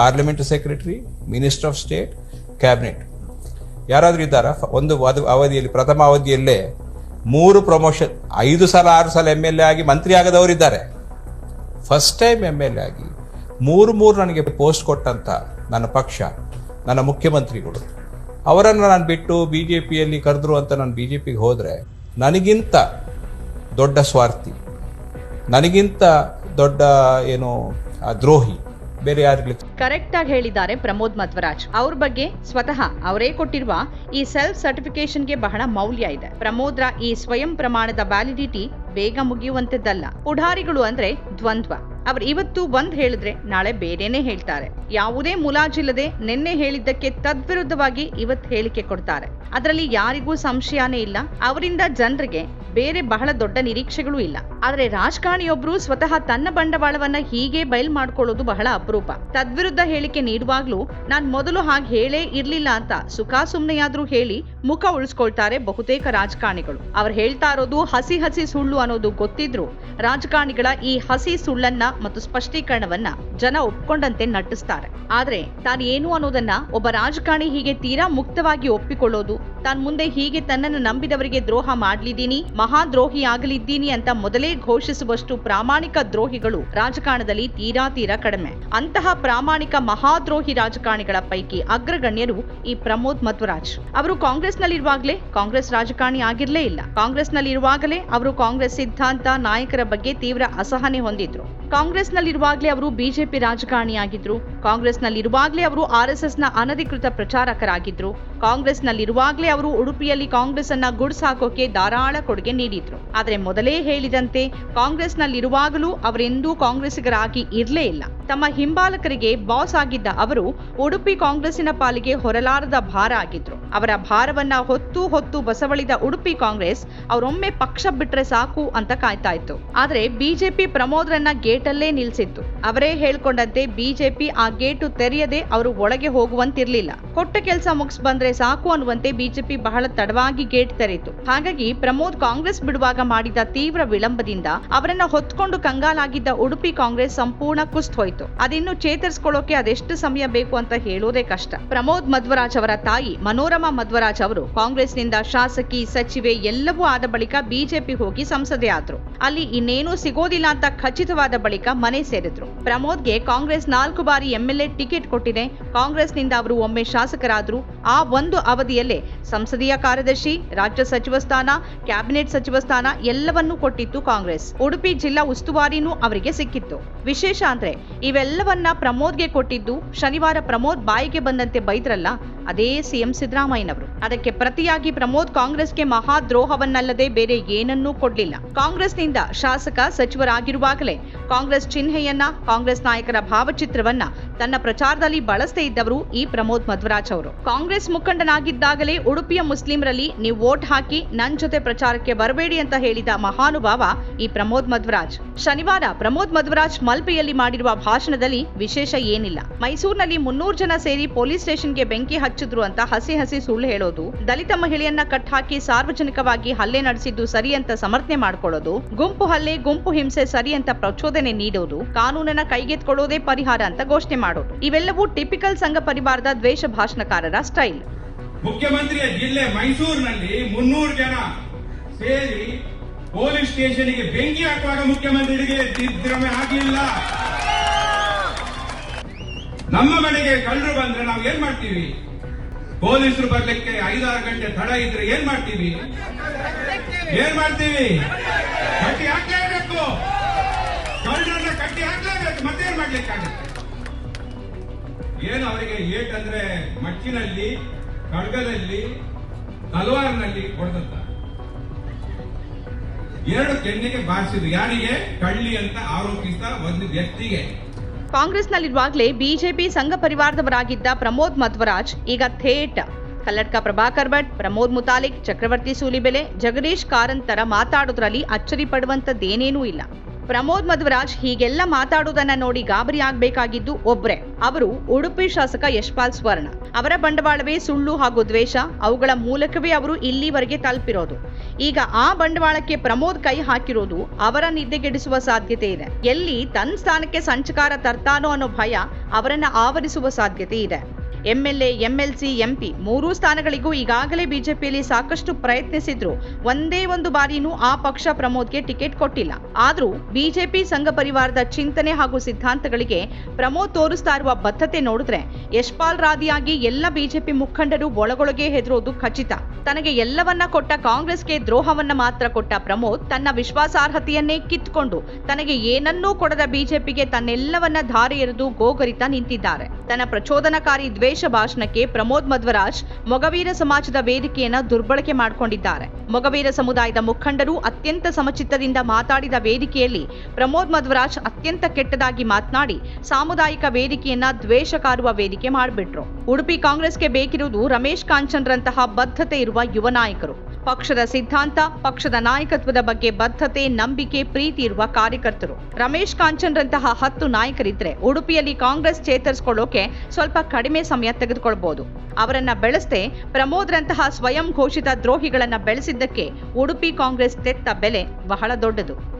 Parliament secretary, minister of state, cabinet. ಯಾರಾದರೂ ಇದ್ದಾರಾ? ಒಂದು ಅವಧಿಯಲ್ಲಿ, ಪ್ರಥಮ ಅವಧಿಯಲ್ಲೇ ಮೂರು ಪ್ರಮೋಷನ್, ಐದು ಸಲ, ಆರು ಸಲ ಎಂ ಎಲ್ ಎ ಆಗಿ ಮಂತ್ರಿ ಆಗದವರಿದ್ದಾರೆ first time M L A ಆಗಿ ಮೂರು ಮೂರು ನನಗೆ ಪೋಸ್ಟ್ ಕೊಟ್ಟಂತ ನನ್ನ ಪಕ್ಷ, ನನ್ನ ಮುಖ್ಯಮಂತ್ರಿಗಳು. ಅವರನ್ನು ನಾನು ಬಿಟ್ಟು ಬಿ ಜೆ ಪಿಯಲ್ಲಿ ಕರೆದ್ರು ಅಂತ ನಾನು ಬಿ ಜೆ ಪಿಗೆ ಹೋದರೆ ನನಗಿಂತ ದೊಡ್ಡ ಸ್ವಾರ್ಥಿ, ನನಗಿಂತ ದೊಡ್ಡ, ಏನು ದ್ರೋಹಿ, ಬೇರೆ ಯಾರಿರ್ಲಿಕ್ಕೆ ಕರೆಕ್ಟ್ ಆಗಿ ಹೇಳಿದ್ದಾರೆ ಪ್ರಮೋದ್ ಮಧ್ವರಾಜ್. ಅವ್ರ ಬಗ್ಗೆ ಸ್ವತಃ ಅವರೇ ಕೊಟ್ಟಿರುವ ಈ ಸೆಲ್ಫ್ ಸರ್ಟಿಫಿಕೇಶನ್ಗೆ ಬಹಳ ಮೌಲ್ಯ ಇದೆ. ಪ್ರಮೋದ್ರ ಈ ಸ್ವಯಂ ಪ್ರಮಾಣದ ವ್ಯಾಲಿಡಿಟಿ ಬೇಗ ಮುಗಿಯುವಂತದ್ದಲ್ಲ ಪುಢಾರಿಗಳು ಅಂದ್ರೆ ದ್ವಂದ್ವ. ಅವ್ರು ಇವತ್ತು ಒಂದ್ ಹೇಳಿದ್ರೆ ನಾಳೆ ಬೇರೆನೆ ಹೇಳ್ತಾರೆ. ಯಾವುದೇ ಮುಲಾಜಿಲ್ಲದೆ ನಿನ್ನೆ ಹೇಳಿದ್ದಕ್ಕೆ ತದ್ವಿರುದ್ಧವಾಗಿ ಇವತ್ತು ಹೇಳಿಕೆ ಕೊಡ್ತಾರೆ. ಅದರಲ್ಲಿ ಯಾರಿಗೂ ಸಂಶಯನೇ ಇಲ್ಲ. ಅವರಿಂದ ಜನರಿಗೆ ಬೇರೆ ಬಹಳ ದೊಡ್ಡ ನಿರೀಕ್ಷೆಗಳು ಇಲ್ಲ. ಆದರೆ ರಾಜಕಾರಣಿಯೊಬ್ರು ಸ್ವತಃ ತನ್ನ ಬಂಡವಾಳವನ್ನ ಹೀಗೆ ಬಯಲ್ ಮಾಡ್ಕೊಳ್ಳೋದು ಬಹಳ ಅಪರೂಪ. ತದ್ವಿರುದ್ಧ ಹೇಳಿಕೆ ನೀಡುವಾಗ್ಲೂ, ನಾನ್ ಮೊದಲು ಹಾಗೆ ಹೇಳೇ ಇರ್ಲಿಲ್ಲ ಅಂತ ಸುಖಾಸುಮ್ನೆಯಾದ್ರೂ ಹೇಳಿ ಮುಖ ಉಳಿಸ್ಕೊಳ್ತಾರೆ ಬಹುತೇಕ ರಾಜಕಾರಣಿಗಳು. ಅವ್ರು ಹೇಳ್ತಾ ಇರೋದು ಹಸಿ ಹಸಿ ಸುಳ್ಳು ಅನ್ನೋದು ಗೊತ್ತಿದ್ರು ರಾಜಕಾರಣಿಗಳ ಈ ಹಸಿ ಸುಳ್ಳನ್ನ ಮತ್ತು ಸ್ಪಷ್ಟೀಕರಣವನ್ನ ಜನ ಒಪ್ಕೊಂಡಂತೆ ನಟಿಸ್ತಾರೆ. ಆದ್ರೆ ತಾನು ಏನು ಅನ್ನೋದನ್ನ ಒಬ್ಬ ರಾಜಕಾರಣಿ ಹೀಗೆ ತೀರಾ ಮುಕ್ತವಾಗಿ ಒಪ್ಪಿಕೊಳ್ಳೋದು, ತಾನ್ ಮುಂದೆ ಹೀಗೆ ತನ್ನನ್ನು ನಂಬಿದವರಿಗೆ ದ್ರೋಹ ಮಾಡ್ಲಿದ್ದೀನಿ, ಮಹಾದ್ರೋಹಿ ಆಗಲಿದ್ದೀನಿ ಅಂತ ಮೊದಲೇ ಘೋಷಿಸುವಷ್ಟು ಪ್ರಾಮಾಣಿಕ ದ್ರೋಹಿಗಳು ರಾಜಕಾರಣದಲ್ಲಿ ತೀರಾ ತೀರಾ ಕಡಿಮೆ. ಅಂತಹ ಪ್ರಾಮಾಣಿಕ ಮಹಾದ್ರೋಹಿ ರಾಜಕಾರಣಿಗಳ ಪೈಕಿ ಅಗ್ರಗಣ್ಯರು ಈ ಪ್ರಮೋದ್ ಮಧ್ವರಾಜ್. ಅವರು ಕಾಂಗ್ರೆಸ್ನಲ್ಲಿರುವಾಗಲೇ ಕಾಂಗ್ರೆಸ್ ರಾಜಕಾರಣಿ ಆಗಿರಲೇ ಇಲ್ಲ. ಕಾಂಗ್ರೆಸ್ನಲ್ಲಿರುವಾಗಲೇ ಅವರು ಕಾಂಗ್ರೆಸ್ ಸಿದ್ಧಾಂತ ನಾಯಕರ ಬಗ್ಗೆ ತೀವ್ರ ಅಸಹನೆ ಹೊಂದಿದ್ರು. ಕಾಂಗ್ರೆಸ್ನಲ್ಲಿರುವಾಗಲೇ ಅವರು ಬಿಜೆಪಿ ರಾಜಕಾರಣಿಯಾಗಿದ್ರು ಕಾಂಗ್ರೆಸ್ನಲ್ಲಿರುವಾಗಲೇ ಅವರು ಆರ್ಎಸ್ಎಸ್ನ ಅನಧಿಕೃತ ಪ್ರಚಾರಕರಾಗಿದ್ರು. ಕಾಂಗ್ರೆಸ್ನಲ್ಲಿರುವಾಗಲೇ ಅವರು ಉಡುಪಿಯಲ್ಲಿ ಕಾಂಗ್ರೆಸ್ ಅನ್ನ ಗುಡ್ಸ್ ಹಾಕೋಕೆ ಧಾರಾಳ ಕೊಡುಗೆ ನೀಡಿದ್ರು. ಆದ್ರೆ ಮೊದಲೇ ಹೇಳಿದಂತೆ ಕಾಂಗ್ರೆಸ್ನಲ್ಲಿರುವಾಗಲೂ ಅವರೆಂದೂ ಕಾಂಗ್ರೆಸ್ಸಿಗರಾಗಿ ಇರಲೇ ಇಲ್ಲ. ತಮ್ಮ ಹಿಂಬಾಲಕರಿಗೆ ಬಾಸ್ ಆಗಿದ್ದ ಅವರು ಉಡುಪಿ ಕಾಂಗ್ರೆಸ್ಸಿನ ಪಾಲಿಗೆ ಹೊರಲಾರದ ಭಾರ ಆಗಿದ್ರು. ಅವರ ಭಾರವನ್ನ ಹೊತ್ತು ಹೊತ್ತು ಬಸವಳಿದ ಉಡುಪಿ ಕಾಂಗ್ರೆಸ್ ಅವರೊಮ್ಮೆ ಪಕ್ಷ ಬಿಟ್ರೆ ಸಾಕು ಅಂತ ಕಾಯ್ತಾ ಇತ್ತು. ಆದ್ರೆ ಬಿಜೆಪಿ ಪ್ರಮೋದ್ರನ್ನ ಗೇಟಲ್ಲೇ ನಿಲ್ಸಿತ್ತು. ಅವರೇ ಹೇಳ್ಕೊಂಡಂತೆ ಬಿಜೆಪಿ ಆ ಗೇಟು ತೆರೆಯದೆ ಅವರು ಒಳಗೆ ಹೋಗುವಂತಿರ್ಲಿಲ್ಲ. ಕೊಟ್ಟ ಕೆಲಸ ಮುಗಿಸ್ ಬಂದ್ರೆ ಸಾಕು ಅನ್ನುವಂತೆ ಬಿಜೆಪಿ ಬಹಳ ತಡವಾಗಿ ಗೇಟ್ ತೆರೆಯಿತು. ಹಾಗಾಗಿ ಪ್ರಮೋದ್ ಕಾಂಗ್ರೆಸ್ ಬಿಡುವಾಗ ಮಾಡಿದ ತೀವ್ರ ವಿಳಂಬದಿಂದ ಅವರನ್ನ ಹೊತ್ಕೊಂಡು ಕಂಗಾಲಾಗಿದ್ದ ಉಡುಪಿ ಕಾಂಗ್ರೆಸ್ ಸಂಪೂರ್ಣ ಕುಸ್ತ್ ಹೋಯ್ತು. ಅದಿನ್ನು ಚೇತರಿಸಿಕೊಳ್ಳೋಕೆ ಅದೆಷ್ಟು ಸಮಯ ಬೇಕು ಅಂತ ಹೇಳೋದೇ ಕಷ್ಟ. ಪ್ರಮೋದ್ ಮಧ್ವರಾಜ್ ಅವರ ತಾಯಿ ಮನೋರಮಾ ಮಧ್ವರಾಜ್ ಅವರು ಕಾಂಗ್ರೆಸ್ನಿಂದ ಶಾಸಕಿ, ಸಚಿವೆ ಎಲ್ಲವೂ ಆದ ಬಳಿಕ ಬಿಜೆಪಿ ಹೋಗಿ ಸಂಸದೆ ಆದ್ರು. ಅಲ್ಲಿ ಇನ್ನೇನೂ ಸಿಗೋದಿಲ್ಲ ಅಂತ ಖಚಿತವಾದ ಬಳಿಕ ಮನೆ ಸೇರಿದ್ರು. ಪ್ರಮೋದ್ಗೆ ಕಾಂಗ್ರೆಸ್ ನಾಲ್ಕು ಬಾರಿ ಎಂಎಲ್ಎ ಟಿಕೆಟ್ ಕೊಟ್ಟಿದೆ. ಕಾಂಗ್ರೆಸ್ನಿಂದ ಅವರು ಒಮ್ಮೆ ಶಾಸಕರಾದ್ರು. ಆ ಒಂದು ಅವಧಿಯಲ್ಲೇ ಸಂಸದೀಯ ಕಾರ್ಯದರ್ಶಿ, ರಾಜ್ಯ ಸಚಿವ ಸ್ಥಾನ, ಕ್ಯಾಬಿನೆಟ್ ಸಚಿವ ಸ್ಥಾನ ಎಲ್ಲವನ್ನೂ ಕೊಟ್ಟಿತ್ತು ಕಾಂಗ್ರೆಸ್. ಉಡುಪಿ ಜಿಲ್ಲಾ ಉಸ್ತುವಾರಿನೂ ಅವರಿಗೆ ಸಿಕ್ಕಿತ್ತು. ವಿಶೇಷ ಅಂದ್ರೆ ಇವೆಲ್ಲವನ್ನ ಪ್ರಮೋದ್ಗೆ ಕೊಟ್ಟಿದ್ದು ಶನಿವಾರ ಪ್ರಮೋದ್ ಬಾಯಿಗೆ ಬಂದಂತೆ ಬೈದ್ರಲ್ಲ ಅದೇ ಸಿಎಂ ಸಿದ್ದರಾಮಯ್ಯನವರು. ಅದಕ್ಕೆ ಪ್ರತಿಯಾಗಿ ಪ್ರಮೋದ್ ಕಾಂಗ್ರೆಸ್ಗೆ ಮಹಾದ್ರೋಹವನ್ನಲ್ಲದೆ ಬೇರೆ ಏನನ್ನೂ ಕೊಡ್ಲಿಲ್ಲ. ಕಾಂಗ್ರೆಸ್ನಿಂದ ಶಾಸಕ ಸಚಿವರಾಗಿರುವಾಗಲೇ ಕಾಂಗ್ರೆಸ್ ಚಿಹ್ನೆಯನ್ನ, ಕಾಂಗ್ರೆಸ್ ನಾಯಕರ ಭಾವಚಿತ್ರವನ್ನ ತನ್ನ ಪ್ರಚಾರದಲ್ಲಿ ಬಳಸದೇ ಇದ್ದವರು ಈ ಪ್ರಮೋದ್ ಮಧ್ವರಾಜ್ ಅವರು. ಕಾಂಗ್ರೆಸ್ ಮುಖಂಡನಾಗಿದ್ದಾಗಲೇ ಉಡುಪಿಯ ಮುಸ್ಲಿಂರಲ್ಲಿ ನೀವು ವೋಟ್ ಹಾಕಿ ನನ್ ಜೊತೆ ಪ್ರಚಾರಕ್ಕೆ ಬರಬೇಡಿ ಅಂತ ಹೇಳಿದ ಮಹಾನುಭಾವ ಈ ಪ್ರಮೋದ್ ಮಧ್ವರಾಜ್. ಶನಿವಾರ ಪ್ರಮೋದ್ ಮಧ್ವರಾಜ್ ಮಲ್ಪೆಯಲ್ಲಿ ಮಾಡಿರುವ ಭಾಷಣದಲ್ಲಿ ವಿಶೇಷ ಏನಿಲ್ಲ. ಮೈಸೂರಿನಲ್ಲಿ ಮುನ್ನೂರು ಜನ ಸೇರಿ ಪೊಲೀಸ್ ಸ್ಟೇಷನ್ಗೆ ಬೆಂಕಿ ಹಚ್ಚಿದ್ರು ಅಂತ ಹಸಿ ಹಸಿ ಸುಳ್ಳು ಹೇಳೋದು, ದಲಿತ ಮಹಿಳೆಯನ್ನ ಕಟ್ ಹಾಕಿ ಸಾರ್ವಜನಿಕವಾಗಿ ಹಲ್ಲೆ ನಡೆಸಿದ್ದು ಸರಿ ಅಂತ ಸಮರ್ಥನೆ ಮಾಡ್ಕೊಳ್ಳೋದು, ಗುಂಪು ಹಲ್ಲೆ, ಗುಂಪು ಹಿಂಸೆ ಸರಿ ಅಂತ ಪ್ರಚೋದನೆ ನೀಡೋದು, ಕಾನೂನನ್ನ ಕೈಗೆತ್ಕೊಳ್ಳೋದೇ ಪರಿಹಾರ ಅಂತ ಘೋಷಣೆ ಮಾಡೋದು. ಇವೆಲ್ಲವೂ ಟಿಪಿಕಲ್ ಸಂಘ ಪರಿವಾರದ ದ್ವೇಷ ಭಾಷಣಕಾರರ ಸ್ಟೈಲ್. ಮುಖ್ಯಮಂತ್ರಿಯ ಜಿಲ್ಲೆ ಮೈಸೂರಿನಲ್ಲಿ ಮುನ್ನೂರು ಜನ ಸೇರಿ ಪೊಲೀಸ್ ಸ್ಟೇಷನ್ಗೆ ಬೆಂಕಿ ಹಾಕುವಾಗ ಮುಖ್ಯಮಂತ್ರಿಗೆ ದಿಗ್ಭ್ರಮೆ ಆಗಿಲ್ಲ ನಮ್ಮ ಮನೆಗೆ ಕಳ್ಳರು ಬಂದ್ರೆ ನಾವು ಏನ್ ಮಾಡ್ತೀವಿ? ಪೊಲೀಸರು ಬರ್ಲಿಕ್ಕೆ ಐದಾರು ಗಂಟೆ ತಡ ಇದ್ರೆ ಏನ್ ಮಾಡ್ತೀವಿ? ಏನ್ ಮಾಡ್ತೀವಿ? ಕಟ್ಟಿ ಹಾಕ್ಲೇಬೇಕು. ಕಳ್ಳರನ್ನ ಕಟ್ಟಿ ಹಾಕ್ಲೇಬೇಕು. ಮತ್ತೇನ್ ಮಾಡ್ಲಿಕ್ಕಾಗುತ್ತೆ? ಏನು ಅವರಿಗೆ ಏಟ್ ಅಂದ್ರೆ ಮಚ್ಚಿನಲ್ಲಿ, ಖಡ್ಗದಲ್ಲಿ, ತಲವಾರ್ನಲ್ಲಿ ಹೊಡೆದಂತ? ಎರಡು ಕೆನ್ನೆಗೆ ಬಾರಿಸಿದ್ರು. ಯಾರಿಗೆ? ಕಳ್ಳಿ ಅಂತ ಆರೋಪಿಸಿದ ಒಂದು ವ್ಯಕ್ತಿಗೆ. ಕಾಂಗ್ರೆಸ್ನಲ್ಲಿರುವಾಗಲೇ ಬಿಜೆಪಿ ಸಂಘ ಪರಿವಾರದವರಾಗಿದ್ದ ಪ್ರಮೋದ್ ಮಧ್ವರಾಜ್, ಈಗ ಥೇಟ್. ಕಲ್ಲಡ್ಕ ಪ್ರಭಾಕರ್ ಭಟ್, ಪ್ರಮೋದ್ ಮುತಾಲಿಕ್, ಚಕ್ರವರ್ತಿ ಸೂಲಿಬೆಲೆ, ಜಗದೀಶ್ ಕಾರಂತರ ಮಾತಾಡೋದ್ರಲ್ಲಿ ಅಚ್ಚರಿ ಪಡುವಂತದ್ದೇನೇನೂ ಇಲ್ಲ. ಪ್ರಮೋದ್ ಮಧ್ವರಾಜ್ ಹೀಗೆಲ್ಲ ಮಾತಾಡುವುದನ್ನ ನೋಡಿ ಗಾಬರಿ ಆಗ್ಬೇಕಾಗಿದ್ದು ಒಬ್ರೆ. ಅವರು ಉಡುಪಿ ಶಾಸಕ ಯಶ್ಪಾಲ್ ಸ್ವರ್ಣ. ಅವರ ಬಂಡವಾಳವೇ ಸುಳ್ಳು ಹಾಗೂ ದ್ವೇಷ. ಅವುಗಳ ಮೂಲಕವೇ ಅವರು ಇಲ್ಲಿವರೆಗೆ ತಲುಪಿರೋದು. ಈಗ ಆ ಬಂಡವಾಳಕ್ಕೆ ಪ್ರಮೋದ್ ಕೈ ಹಾಕಿರೋದು ಅವರ ನಿದ್ದೆಗೆಡಿಸುವ ಸಾಧ್ಯತೆ ಇದೆ. ಎಲ್ಲಿ ತನ್ನ ಸ್ಥಾನಕ್ಕೆ ಸಂಚಕಾರ ತರ್ತಾನೋ ಅನ್ನೋ ಭಯ ಅವರನ್ನ ಆವರಿಸುವ ಸಾಧ್ಯತೆ ಇದೆ. ಎಂಎಲ್ಎ, ಎಂಎಲ್ಸಿ, ಎಂಪಿ ಮೂರೂ ಸ್ಥಾನಗಳಿಗೂ ಈಗಾಗಲೇ ಬಿಜೆಪಿಯಲ್ಲಿ ಸಾಕಷ್ಟು ಪ್ರಯತ್ನಿಸಿದ್ರು. ಒಂದೇ ಒಂದು ಬಾರಿನೂ ಆ ಪಕ್ಷ ಪ್ರಮೋದ್ಗೆ ಟಿಕೆಟ್ ಕೊಟ್ಟಿಲ್ಲ. ಆದ್ರೂ ಬಿಜೆಪಿ ಸಂಘ ಪರಿವಾರದ ಚಿಂತನೆ ಹಾಗೂ ಸಿದ್ಧಾಂತಗಳಿಗೆ ಪ್ರಮೋದ್ ತೋರಿಸ್ತಾ ಇರುವ ಬದ್ಧತೆ ನೋಡಿದ್ರೆ ಯಶ್ಪಾಲ್ ರಾದಿಯಾಗಿ ಎಲ್ಲ ಬಿಜೆಪಿ ಮುಖಂಡರು ಒಳಗೊಳಗೆ ಹೆದರೋದು ಖಚಿತ. ತನಗೆ ಎಲ್ಲವನ್ನ ಕೊಟ್ಟ ಕಾಂಗ್ರೆಸ್ಗೆ ದ್ರೋಹವನ್ನ ಮಾತ್ರ ಕೊಟ್ಟ ಪ್ರಮೋದ್ ತನ್ನ ವಿಶ್ವಾಸಾರ್ಹತೆಯನ್ನೇ ಕಿತ್ಕೊಂಡು ತನಗೆ ಏನನ್ನೂ ಕೊಡದ ಬಿಜೆಪಿಗೆ ತನ್ನೆಲ್ಲವನ್ನ ಧಾರೆ ಎರೆದು ಗೋಗರಿತ ನಿಂತಿದ್ದಾರೆ. ತನ್ನ ಪ್ರಚೋದನಕಾರಿ ದ್ವೇಷ ಭಾಷಣಕ್ಕೆ ಪ್ರಮೋದ್ ಮಧ್ವರಾಜ್, ಮೊಗವೀರ ಸಮಾಜದ ವೇದಿಕೆಯನ್ನ ದುರ್ಬಳಕೆ ಮಾಡಿಕೊಂಡಿದ್ದಾರೆ. ಮೊಗವೀರ ಸಮುದಾಯದ ಮುಖಂಡರು ಅತ್ಯಂತ ಸಮಚಿತ್ತದಿಂದ ಮಾತಾಡಿದ ವೇದಿಕೆಯಲ್ಲಿ ಪ್ರಮೋದ್ ಮಧ್ವರಾಜ್ ಅತ್ಯಂತ ಕೆಟ್ಟದಾಗಿ ಮಾತನಾಡಿ ಸಾಮುದಾಯಿಕ ವೇದಿಕೆಯನ್ನ ದ್ವೇಷ ಕಾರುವ ವೇದಿಕೆ ಮಾಡಿಬಿಟ್ರು. ಉಡುಪಿ ಕಾಂಗ್ರೆಸ್ಗೆ ಬೇಕಿರುವುದು ರಮೇಶ್ ಕಾಂಚನ್ರಂತಹ ಬದ್ಧತೆ ಇರುವ ಯುವ ನಾಯಕರು. ಪಕ್ಷದ ಸಿದ್ಧಾಂತ, ಪಕ್ಷದ ನಾಯಕತ್ವದ ಬಗ್ಗೆ ಬದ್ಧತೆ, ನಂಬಿಕೆ, ಪ್ರೀತಿ ಇರುವ ಕಾರ್ಯಕರ್ತರು. ರಮೇಶ್ ಕಾಂಚನ್ರಂತಹ ಹತ್ತು ನಾಯಕರಿದ್ರೆ ಉಡುಪಿಯಲ್ಲಿ ಕಾಂಗ್ರೆಸ್ ಚೇತರಿಸಿಕೊಳ್ಳೋಕೆ ಸ್ವಲ್ಪ ಕಡಿಮೆ ಸಮಯ ತೆಗೆದುಕೊಳ್ಬಹುದು ಅವರನ್ನ ಬೆಳೆಸದೆ ಪ್ರಮೋದ್ರಂತಹ ಸ್ವಯಂ ಘೋಷಿತ ದ್ರೋಹಿಗಳನ್ನ ಬೆಳೆಸಿದ್ದಕ್ಕೆ ಉಡುಪಿ ಕಾಂಗ್ರೆಸ್ ತೆತ್ತ ಬೆಲೆ ಬಹಳ ದೊಡ್ಡದು.